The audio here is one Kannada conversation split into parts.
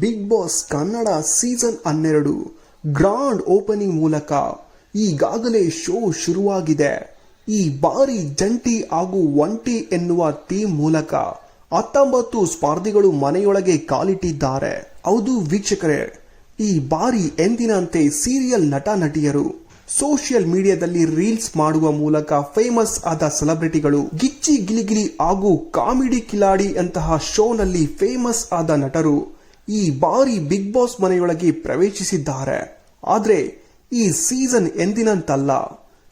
ಬಿಗ್ ಬಾಸ್ ಕನ್ನಡ ಸೀಸನ್ ಹನ್ನೆರಡು ಗ್ರಾಂಡ್ ಓಪನಿಂಗ್ ಮೂಲಕ ಈಗಾಗಲೇ ಶೋ ಶುರುವಾಗಿದೆ. ಈ ಬಾರಿ ಜಂಟಿ ಹಾಗೂ ಒಂಟಿ ಎನ್ನುವ ಥೀಮ್ ಮೂಲಕ ಹತ್ತೊಂಬತ್ತು ಸ್ಪರ್ಧಿಗಳು ಮನೆಯೊಳಗೆ ಕಾಲಿಟ್ಟಿದ್ದಾರೆ. ಹೌದು ವೀಕ್ಷಕರೇ, ಈ ಬಾರಿ ಎಂದಿನಂತೆ ಸೀರಿಯಲ್ ನಟ ನಟಿಯರು ಸೋಷಿಯಲ್ ಮೀಡಿಯಾದಲ್ಲಿ ರೀಲ್ಸ್ ಮಾಡುವ ಮೂಲಕ ಫೇಮಸ್ ಆದ ಸೆಲೆಬ್ರಿಟಿಗಳು ಗಿಚ್ಚಿ ಗಿಲಿಗಿಲಿ ಹಾಗೂ ಕಾಮಿಡಿ ಕಿಲಾಡಿ ಅಂತಹ ಶೋನಲ್ಲಿ ಫೇಮಸ್ ಆದ ನಟರು ಈ ಬಾರಿ ಬಿಗ್ ಬಾಸ್ ಮನೆಯೊಳಗೆ ಪ್ರವೇಶಿಸಿದ್ದಾರೆ. ಆದರೆ ಈ ಸೀಸನ್ ಎಂದಿನಂತಲ್ಲ.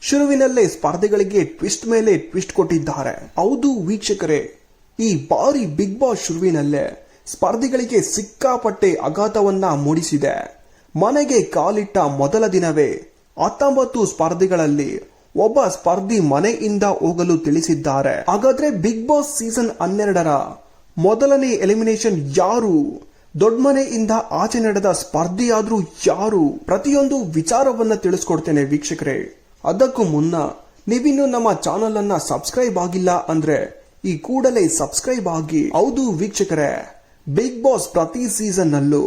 ಶುರುವಿನಲ್ಲೇ ಸ್ಪರ್ಧೆಗಳಿಗೆ ಟ್ವಿಸ್ಟ್ ಮೇಲೆ ಟ್ವಿಸ್ಟ್ ಕೊಟ್ಟಿದ್ದಾರೆ. ಹೌದು ವೀಕ್ಷಕರೇ, ಈ ಬಾರಿ ಬಿಗ್ ಬಾಸ್ ಶುರುವಿನಲ್ಲೇ ಸ್ಪರ್ಧಿಗಳಿಗೆ ಸಿಕ್ಕಾಪಟ್ಟೆ ಆಘಾತವನ್ನ ಮೂಡಿಸಿದೆ. ಮನೆಗೆ ಕಾಲಿಟ್ಟ ಮೊದಲ ದಿನವೇ ಹತ್ತೊಂಬತ್ತು ಸ್ಪರ್ಧಿಗಳಲ್ಲಿ ಒಬ್ಬ ಸ್ಪರ್ಧಿ ಮನೆಯಿಂದ ಹೋಗಲು ತಿಳಿಸಿದ್ದಾರೆ. ಹಾಗಾದ್ರೆ ಬಿಗ್ ಬಾಸ್ ಸೀಸನ್ ಹನ್ನೆರಡರ ಮೊದಲನೇ ಎಲಿಮಿನೇಷನ್ ಯಾರು? ದೊಡ್ಡಮನೆಯಿಂದ ಆಚೆ ನಡೆದ ಸ್ಪರ್ಧೆಯಾದರೂ ಯಾರು ಪ್ರತಿಯೊಂದು ವಿಚಾರವನ್ನ ತಿಳಿಸ್ಕೊಡ್ತೇನೆ ವೀಕ್ಷಕರೇ. ಅದಕ್ಕೂ ಮುನ್ನ ನೀವಿನ್ನು ನಮ್ಮ ಚಾನಲ್ ಅನ್ನ ಸಬ್ಸ್ಕ್ರೈಬ್ ಆಗಿಲ್ಲ ಅಂದ್ರೆ ಈ ಕೂಡಲೇ ಸಬ್ಸ್ಕ್ರೈಬ್ ಆಗಿ. ಹೌದು ವೀಕ್ಷಕರೇ ಬಿಗ್ ಬಾಸ್ ಪ್ರತಿ ಸೀಸನ್ ನಲ್ಲೂ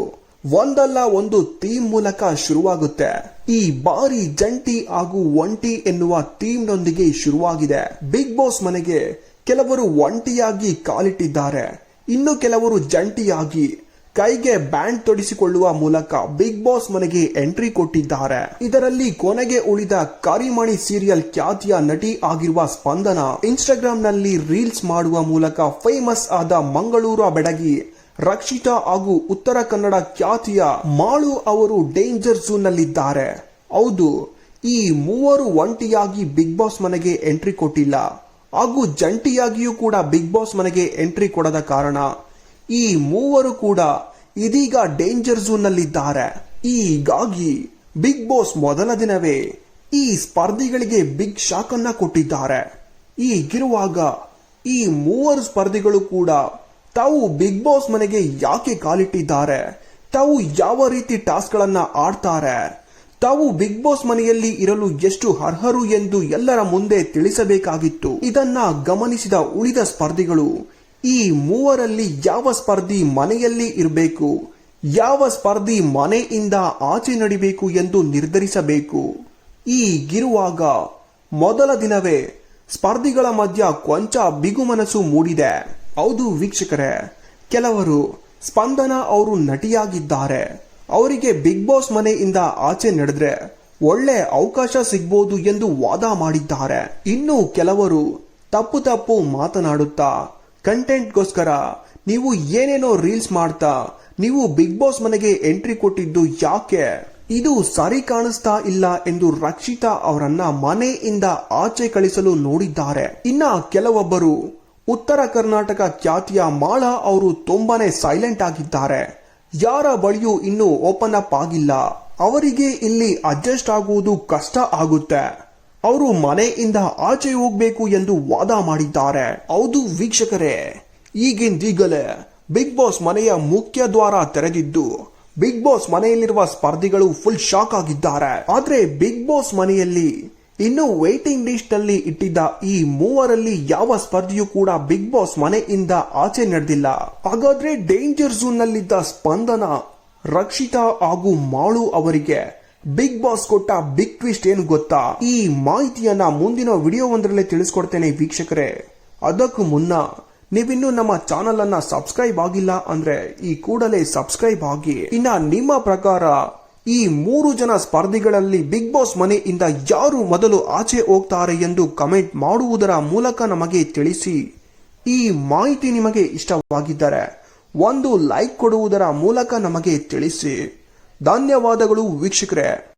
ಒಂದಲ್ಲ ಒಂದು ಥೀಮ್ ಮೂಲಕ ಶುರುವಾಗುತ್ತೆ. ಈ ಬಾರಿ ಜಂಟಿ ಹಾಗೂ ಒಂಟಿ ಎನ್ನುವ ಥೀಮ್ ನೊಂದಿಗೆ ಶುರುವಾಗಿದೆ. ಬಿಗ್ ಬಾಸ್ ಮನೆಗೆ ಕೆಲವರು ಒಂಟಿಯಾಗಿ ಕಾಲಿಟ್ಟಿದ್ದಾರೆ. ಇನ್ನು ಕೆಲವರು ಜಂಟಿಯಾಗಿ ಕೈಗೆ ಬ್ಯಾಂಡ್ ತೊಡಿಸಿಕೊಳ್ಳುವ ಮೂಲಕ ಬಿಗ್ ಬಾಸ್ ಮನೆಗೆ ಎಂಟ್ರಿ ಕೊಟ್ಟಿದ್ದಾರೆ. ಇದರಲ್ಲಿ ಕೊನೆಗೆ ಉಳಿದ ಕರಿಮಣಿ ಸೀರಿಯಲ್ ಖ್ಯಾತಿಯ ನಟಿ ಆಗಿರುವ ಸ್ಪಂದನ ಇನ್ಸ್ಟಾಗ್ರಾಮ್ನಲ್ಲಿ ರೀಲ್ಸ್ ಮಾಡುವ ಮೂಲಕ ಫೇಮಸ್ ಆದ ಮಂಗಳೂರು ಬೆಡಗಿ, ರಕ್ಷಿತಾ ಹಾಗೂ ಉತ್ತರ ಕನ್ನಡ ಖ್ಯಾತಿಯ ಮಾಳು ಅವರು ಡೇಂಜರ್ ಝೋನ್ ನಲ್ಲಿದ್ದಾರೆ ಹೌದು, ಈ ಮೂವರು ಒಂಟಿಯಾಗಿ ಬಿಗ್ ಬಾಸ್ ಮನೆಗೆ ಎಂಟ್ರಿ ಕೊಟ್ಟಿಲ್ಲ. ಹಾಗೂ ಜಂಟಿಯಾಗಿಯೂ ಕೂಡ ಬಿಗ್ ಬಾಸ್ ಮನೆಗೆ ಎಂಟ್ರಿ ಕೊಡದ ಕಾರಣ ಈ ಮೂವರು ಕೂಡ ಇದೀಗ ಡೇಂಜರ್ ಝೋನ್ ನಲ್ಲಿದ್ದಾರೆ ಹೀಗಾಗಿ ಬಿಗ್ ಬಾಸ್ ಮೊದಲ ದಿನವೇ ಈ ಸ್ಪರ್ಧಿಗಳಿಗೆ ಬಿಗ್ ಶಾಕ್ ಅನ್ನ ಕೊಟ್ಟಿದ್ದಾರೆ. ಈಗಿರುವಾಗ ಈ ಮೂವರು ಸ್ಪರ್ಧಿಗಳು ಕೂಡ ತಾವು ಬಿಗ್ ಬಾಸ್ ಮನೆಗೆ ಯಾಕೆ ಕಾಲಿಟ್ಟಿದ್ದಾರೆ? ತಾವು ಯಾವ ರೀತಿ ಟಾಸ್ಕ್ ಗಳನ್ನ ಆಡ್ತಾರೆ? ತಾವು ಬಿಗ್ ಬಾಸ್ ಮನೆಯಲ್ಲಿ ಇರಲು ಎಷ್ಟು ಅರ್ಹರು ಎಂದು ಎಲ್ಲರ ಮುಂದೆ ತಿಳಿಸಬೇಕಾಗಿತ್ತು. ಇದನ್ನ ಗಮನಿಸಿದ ಉಳಿದ ಸ್ಪರ್ಧಿಗಳು ಈ ಮೂವರಲ್ಲಿ ಯಾವ ಸ್ಪರ್ಧಿ ಮನೆಯಲ್ಲಿ ಇರಬೇಕು? ಯಾವ ಸ್ಪರ್ಧಿ ಮನೆಯಿಂದ ಆಚೆ ನಡಿಬೇಕು ಎಂದು ನಿರ್ಧರಿಸಬೇಕು? ಈಗಿರುವಾಗ ಮೊದಲ ದಿನವೇ ಸ್ಪರ್ಧಿಗಳ ಮಧ್ಯ ಕೊಂಚ ಬಿಗುಮನಸ್ಸು ಮೂಡಿದೆ. ಹೌದು ವೀಕ್ಷಕರೇ, ಕೆಲವರು ಸ್ಪಂದನ ಅವರು ನಟಿಯಾಗಿದ್ದಾರೆ. ಅವರಿಗೆ ಬಿಗ್ ಬಾಸ್ ಮನೆಯಿಂದ ಆಚೆ ನಡೆದ್ರೆ ಒಳ್ಳೆ ಅವಕಾಶ ಸಿಗ್ಬೋದು ಎಂದು ವಾದ ಮಾಡಿದ್ದಾರೆ. ಇನ್ನು ಕೆಲವರು ತಪ್ಪು ತಪ್ಪು ಮಾತನಾಡುತ್ತಾ ಕಂಟೆಂಟ್ಗೋಸ್ಕರ ನೀವು ಏನೇನೋ ರೀಲ್ಸ್ ಮಾಡ್ತಾ, ನೀವು ಬಿಗ್ ಬಾಸ್ ಮನೆಗೆ ಎಂಟ್ರಿ ಕೊಟ್ಟಿದ್ದು ಯಾಕೆ? ಇದು ಸರಿ ಕಾಣಿಸ್ತಾ ಇಲ್ಲ ಎಂದು ರಕ್ಷಿತಾ ಅವರನ್ನ ಮನೆಯಿಂದ ಆಚೆ ಕಳಿಸಲು ನೋಡಿದ್ದಾರೆ. ಇನ್ನ ಕೆಲವೊಬ್ಬರು ಉತ್ತರ ಕರ್ನಾಟಕ ಖ್ಯಾತಿಯ ಮಾಳ ಅವರು ತುಂಬಾನೇ ಸೈಲೆಂಟ್ ಆಗಿದ್ದಾರೆ. ಯಾರ ಬಳಿಯೂ ಇನ್ನೂ ಓಪನ್ ಅಪ್ ಆಗಿಲ್ಲ. ಅವರಿಗೆ ಇಲ್ಲಿ ಅಡ್ಜಸ್ಟ್ ಆಗುವುದು ಕಷ್ಟ ಆಗುತ್ತೆ. ಅವರು ಮನೆಯಿಂದ ಆಚೆ ಹೋಗ್ಬೇಕು ಎಂದು ವಾದ ಮಾಡಿದ್ದಾರೆ. ಹೌದು ವೀಕ್ಷಕರೇ ಈಗಿಂದೀಗಲೇ ಬಿಗ್ ಬಾಸ್ ಮನೆಯ ಮುಖ್ಯ ದ್ವಾರ ತೆರೆದಿದ್ದು, ಬಿಗ್ ಬಾಸ್ ಮನೆಯಲ್ಲಿರುವ ಸ್ಪರ್ಧಿಗಳು ಫುಲ್ ಶಾಕ್ ಆಗಿದ್ದಾರೆ. ಆದ್ರೆ ಬಿಗ್ ಬಾಸ್ ಮನೆಯಲ್ಲಿ ಇನ್ನು ವೇಟಿಂಗ್ ಲಿಸ್ಟ್ ಅಲ್ಲಿ ಇಟ್ಟಿದ್ದ ಈ ಮೂವರಲ್ಲಿ ಯಾವ ಸ್ಪರ್ಧಿಯೂ ಕೂಡ ಬಿಗ್ ಬಾಸ್ ಮನೆಯಿಂದ ಆಚೆ ನಡೆದಿಲ್ಲ. ಹಾಗಾದ್ರೆ ಡೇಂಜರ್ ಝೋನ್ ನಲ್ಲಿದ್ದ ಸ್ಪಂದನ ರಕ್ಷಿತಾ ಹಾಗೂ ಮಾಳು ಅವರಿಗೆ ಬಿಗ್ ಬಾಸ್ ಕೊಟ್ಟ ಬಿಗ್ ಟ್ವಿಸ್ಟ್ ಏನು ಗೊತ್ತಾ? ಈ ಮಾಹಿತಿಯನ್ನ ಮುಂದಿನ ವಿಡಿಯೋ ಒಂದರಲ್ಲೇ ತಿಳಿಸ್ಕೊಡ್ತೇನೆ ವೀಕ್ಷಕರೇ. ಅದಕ್ಕೂ ಮುನ್ನ, ನೀವಿನ್ನು ನಮ್ಮ ಚಾನಲ್ ಅನ್ನ ಸಬ್ಸ್ಕ್ರೈಬ್ ಆಗಿಲ್ಲ ಅಂದ್ರೆ ಈ ಕೂಡಲೇ ಸಬ್ಸ್ಕ್ರೈಬ್ ಆಗಿ. ಇನ್ನ ನಿಮ್ಮ ಪ್ರಕಾರ ಈ ಮೂರು ಜನ ಸ್ಪರ್ಧಿಗಳಲ್ಲಿ ಬಿಗ್ ಬಾಸ್ ಮನೆಯಿಂದ ಯಾರು ಮೊದಲು ಆಚೆ ಹೋಗ್ತಾರೆ ಎಂದು ಕಮೆಂಟ್ ಮಾಡುವುದರ ಮೂಲಕ ನಮಗೆ ತಿಳಿಸಿ. ಈ ಮಾಹಿತಿ ನಿಮಗೆ ಇಷ್ಟವಾಗಿದ್ದರೆ ಒಂದು ಲೈಕ್ ಕೊಡುವುದರ ಮೂಲಕ ನಮಗೆ ತಿಳಿಸಿ. ಧನ್ಯವಾದಗಳು ವೀಕ್ಷಕರೇ.